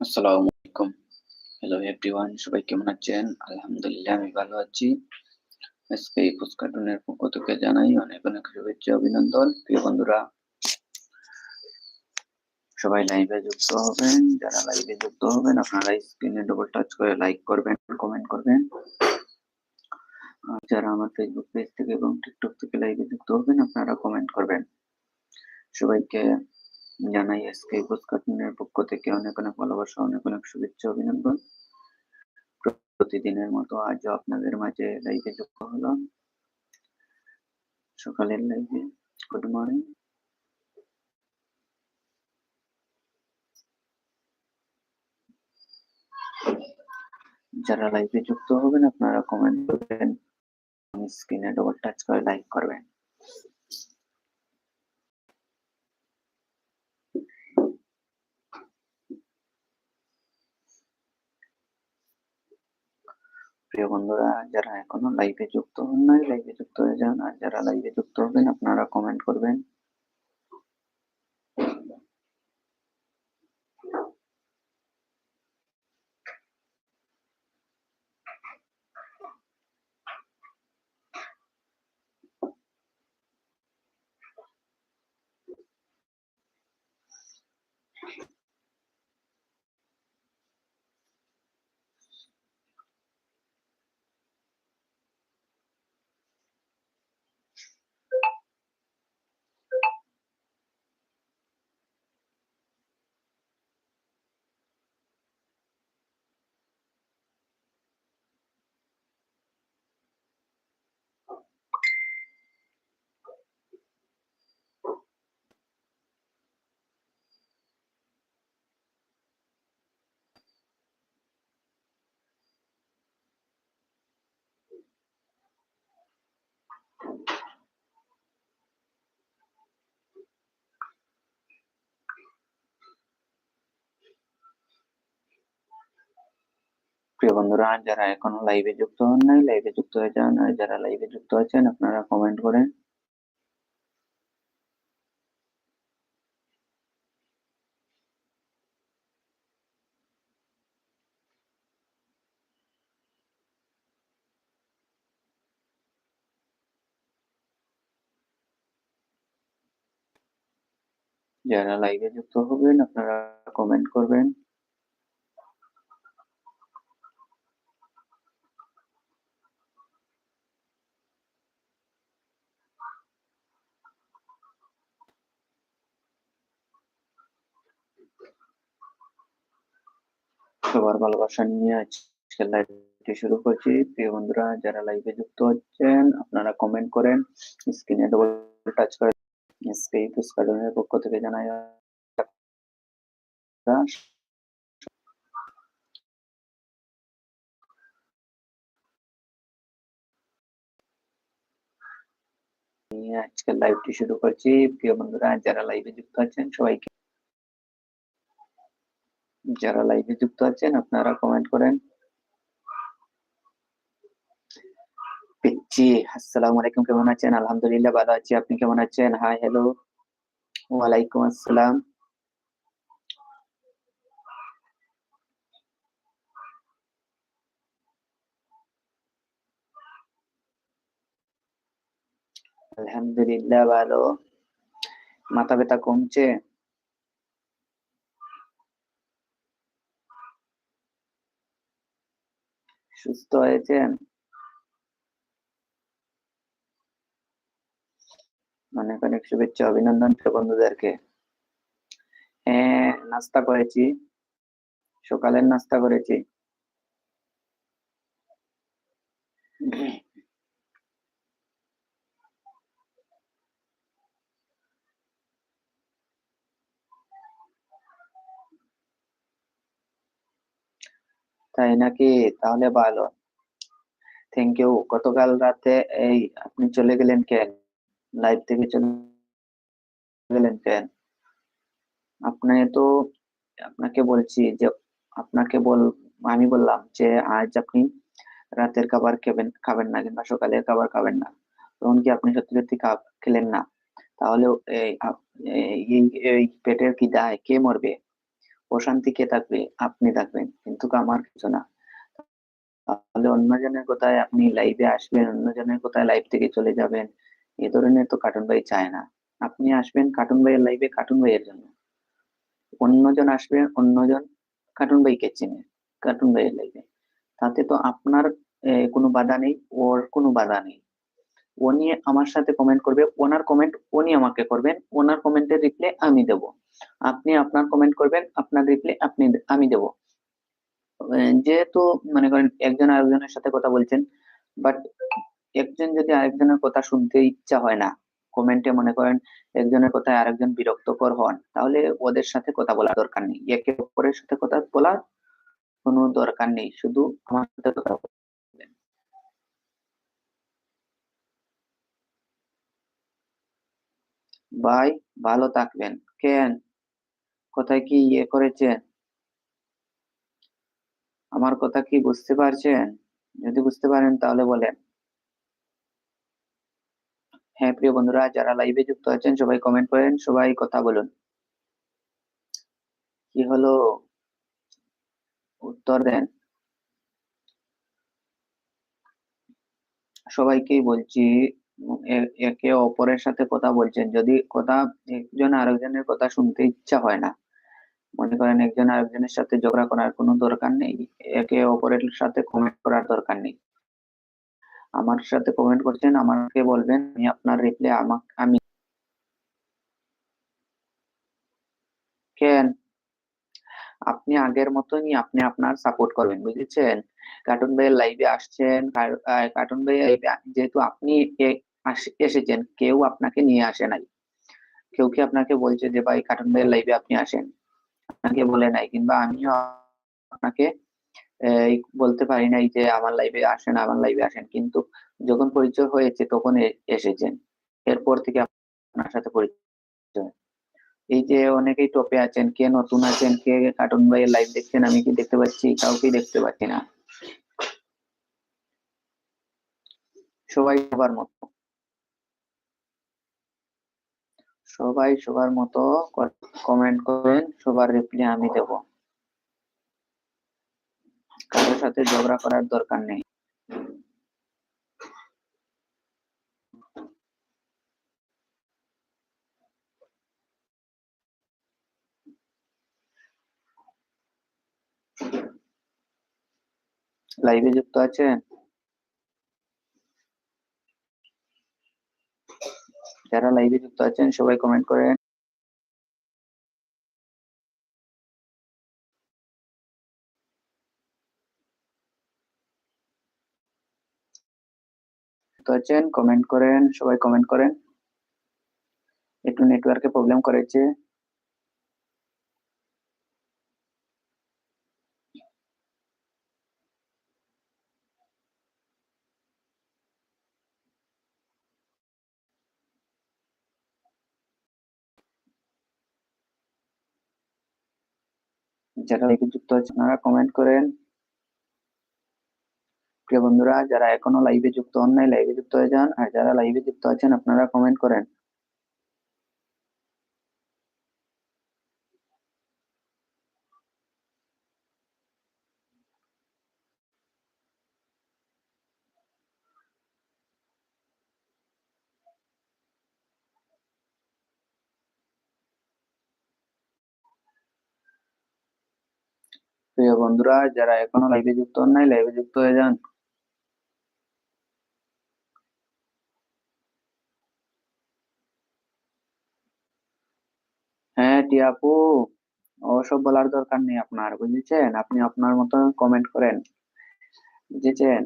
আসসালামু আলাইকুম। Hello everyone সবাই কেমন আছেন? আলহামদুলিল্লাহ, আমি ভালো আছি। আজকে এই কার্টুনের পক্ষ থেকে জানাই অনেক অনেক শুভেচ্ছা, অভিনন্দন। প্রিয় বন্ধুরা, সবাই লাইভে যুক্ত হবেন। যারা লাইভে যুক্ত হবেন, আপনারা স্ক্রিনে ডবল টাচ করে লাইক করবেন কমেন্ট করবেন। যারা আমার ফেসবুক পেজ থেকে এবং টিকটক থেকে লাইভে যুক্ত হবেন, আপনারা কমেন্ট করবেন। সবাইকে জানাই এসকে কার্টুনের পক্ষ থেকে অনেক অনেক ভালোবাসা, অনেক অনেক শুভেচ্ছা, অভিনন্দন। প্রতিদিনের মতো আজও আপনাদের মাঝে লাইভে যুক্ত হলাম। সকালের লাইভে গুড মর্নিং যারা লাইভে যুক্ত হবেন, আপনারা কমেন্ট করবেন। স্ক্রিনে ডবল টাচ করে লাইক করবেন। প্রিয় বন্ধুরা, যারা এখনও লাইভে যুক্ত হন নাই লাইভে যুক্ত হয়ে যান। আর যারা লাইভে যুক্ত হবেন, আপনারা কমেন্ট করবেন। প্রিয় বন্ধুরা, যারা এখনও লাইভে যুক্ত হন নাই লাইভে যুক্ত হয়ে যান, আর যারা লাইভে যুক্ত আছেন, আপনারা কমেন্ট করেন যারা লাইভে যুক্ত হবেন, আপনারা কমেন্ট করবেন। সবার ভালোবাসা নিয়ে আজকে লাইভটি শুরু করছি। প্রিয় বন্ধুরা, যারা লাইভে যুক্ত হচ্ছেন, আপনারা কমেন্ট করেন স্ক্রিনে ডবল টাচ করে স্কেই পুস্কাডনের পক্ষ থেকে জানাই আজকে লাইভটি শুরু করছি। প্রিয় বন্ধুরা, যারা লাইভে যুক্ত আছেন, সবাইকে যারা লাইভে যুক্ত আছেন, আপনারা কমেন্ট করেন। পিচ্ছি আসসালামু আলাইকুম, কেমন আছেন? আলহামদুলিল্লাহ, ভালো আছি। আপনি কেমন আছেন? হাই হ্যালো ওয়ালাইকুম আসসালাম। আলহামদুলিল্লাহ, ভালো। মাথা ব্যথা কমছে? সুস্থ হয়েছেন অনেক অনেক শুভেচ্ছা অভিনন্দন বন্ধুদেরকে। হ্যাঁ নাস্তা করেছি। সকালের নাস্তা করেছি। তাই নাকি? তাহলে ভালো। থ্যাংক ইউ গতকাল রাতে এই আপনি চলে গেলেন কেন? লাইভ থেকে চলে গেলেন কেন? আপনি তো আপনাকে বলছি যে, আপনাকে বল, আমি বললাম যে, আজ আপনি রাতের খাবার খাবেন খাবেন না কিংবা সকালের খাবার খাবেন না। তখন কি আপনি সত্যি সত্যি খেলেন না? তাহলে এই পেটের কি দায়? কে মরবে? অশান্তি কে থাকবে, আপনি থাকবেন, কিন্তু আমার কিছু না। তাহলে অন্যজনের কোথায় আপনি লাইভে আসবেন, অন্যজনের কোথায় লাইভ থেকে চলে যাবেন, এ ধরনের তো কার্টুন ভাই চায় না। আপনি আসবেন কার্টুন ভাইয়ের লাইভে কার্টুন ভাইয়ের জন্য। অন্যজন আসবেন অন্যজন কার্টুন ভাইকে চেনে কার্টুন ভাইয়ের লাইভে তাতে তো আপনার কোনো বাধা নেই, ওর কোনো বাধা নেই। উনি আমার সাথে কমেন্ট করবে, ওনার কমেন্ট উনি আমাকে করবেন, ওনার কমেন্টের রিপ্লাই আমি দেব। আপনি আপনার কমেন্ট করবেন, আপনার রিপ্লাই আপনি আমি দেব। যেহেতু মনে করেন একজন আরেকজনের সাথে কথা বলছেন বাট একজন যদি আরেকজনের কথা শুনতে ইচ্ছা হয় না কমেন্টে মনে করেন একজনের কথায় আরেকজন বিরক্তকর হন, তাহলে ওদের সাথে কথা বলা দরকার নেই। একে অপরের সাথে কথা বলার কোনো দরকার নেই, শুধু আমার সাথে কথা ভাই, ভালো থাকবেন। কেন? কোথায় কি ইয়ে করেছেন আমার কথা কি বুঝতে পারছেন? যদি বুঝতে পারেন তাহলে বলেন। হ্যাঁ প্রিয় বন্ধুরা, যারা লাইভে যুক্ত আছেন, সবাই কমেন্ট করেন, সবাই কথা বলুন। কি হলো? উত্তর দেন। সবাইকেই বলছি একে অপরের সাথে কথা বলছেন। যদি কথা একজন আরেকজনের কথা শুনতে ইচ্ছা হয় না, মনে করেন একজন আরেকজনের সাথে ঝগড়া করার কোনো দরকার নেই, একে অপরের সাথে কমেন্ট করার দরকার নেই। আমার সাথে কমেন্ট করছেন, আমাকে বলবেন, আমি আপনার রিপ্লাই আমাকে, আমি কেন? আপনি আগের মতনই আপনি আপনার সাপোর্ট করবেন, বুঝেছেন? কার্টুন ভাইয়ের লাইভে আসছেন কার্টুন ভাইয়ের যেহেতু আপনি এসেছেন। কেউ আপনাকে নিয়ে আসে নাই। কেউ কি আপনাকে বলছে যে, ভাই কার্টুন ভাইয়ের লাইভে আপনি আসেন? আপনাকে বলে নাই, কিংবা আমিও আপনাকে বলতে পারি নাই যে, আমার লাইভে আসেন, আমার লাইভে আসেন। কিন্তু যখন পরিচয় হয়েছে, তখন এসেছেন। এরপর থেকে আপনার সাথে পরিচয় এই যে অনেকেই টপে আছেন, কে নতুন আছেন, কে কার্টুন ভাইয়ের লাইভ দেখছেন, আমি কি দেখতে পাচ্ছি? কাউকেই দেখতে পাচ্ছি না। সবাই সবার মতো। সবাই সবার মতো কমেন্ট করেন, সবার রিপ্লাই আমি দেব। কারোর সাথে ঝগড়া করার দরকার নেই। লাইভে যুক্ত আছেন? যারা লাইভে যুক্ত আছেন, সবাই কমেন্ট করেন আছেন কমেন্ট করেন, সবাই কমেন্ট করেন। একটু নেটওয়ার্কে প্রবলেম করেছে। যারা লাইভে যুক্ত আছেন, আপনারা কমেন্ট করেন। প্রিয় বন্ধুরা, যারা এখনও লাইভে যুক্ত হন নাই লাইভে যুক্ত হয়ে যান। আর যারা লাইভে যুক্ত আছেন, আপনারা কমেন্ট করেন। প্রিয় বন্ধুরা, যারা এখনও লাইভে যুক্ত হন নাই লাইভে যুক্ত হয়ে যান। হ্যাঁ টিয়াপু ওসব বলার দরকার নেই আপনার, বুঝেছেন? আপনি আপনার মতো কমেন্ট করেন, বুঝেছেন?